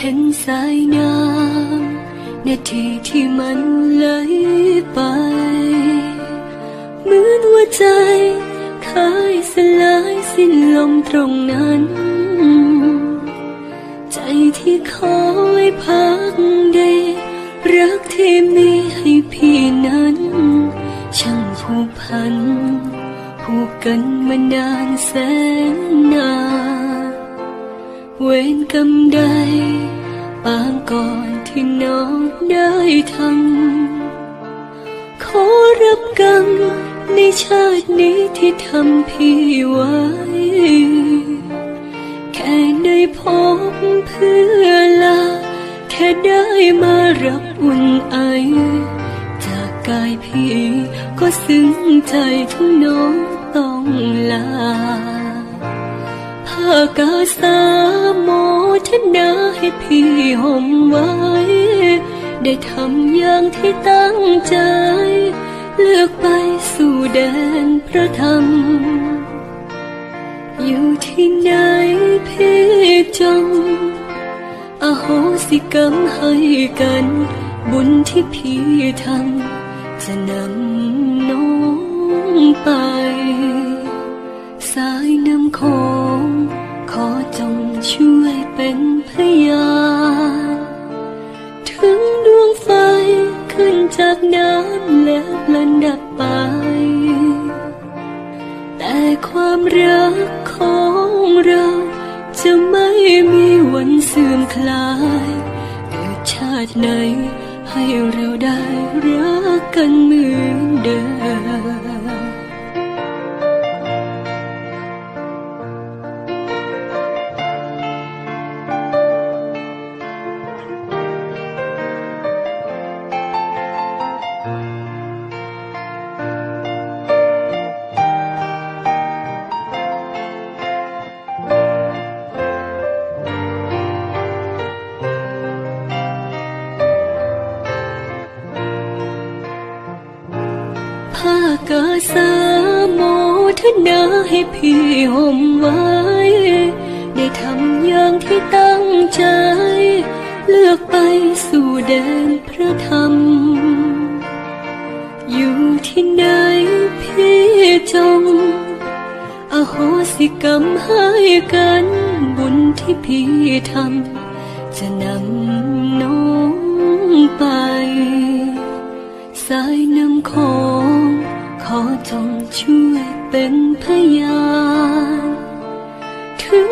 เห็นสายน้ำนาทีที่มันไหลไป เหมือนว่าใจเคยสลายสิ้นลมตรงนั้น ใจที่คอยพักดีรักที่มีให้พี่นั้น ช่างผูกพันผูกกันมานานแสนนาน เวรกรรมใด ปางก่อนที่น้องได้ทำขอรับกรรมในชาตินี้ที่ทำพี่ไว้ แค่ได้พบเพื่อลา แค่ได้มารับอุ่นไอ จากกายพี่ก็ซึ้งใจทั้งน้องต้องลาากาสาโมทนาให้พี่ห่มไว้ ได้ทำอย่างที่ตั้งใจ เลือกไปสู่แดนพระธรรม อยู่ที่ไหนพี่จงอโหสิกรรมให้กัน บุญที่พี่ทำจะนำน้องไป เป็นพยานถึงดวงไฟขึ้นจากน้ำแล้วลันดับไป แต่ความรักของเราจะไม่มีวันเสื่อมคลายเกิดชาติไหนให้เราได้รักกันเหมือนเดิม กาสาโมทนาให้พี่ห่มไว้ ได้ทำอย่างที่ตั้งใจ เลือกไปสู่แดนพระธรรม อยู่ที่ไหนพี่จง อโหสิกรรมให้กัน บุญที่พี่ทำจะนำน้อง ของช่วยเป็นพยานถึง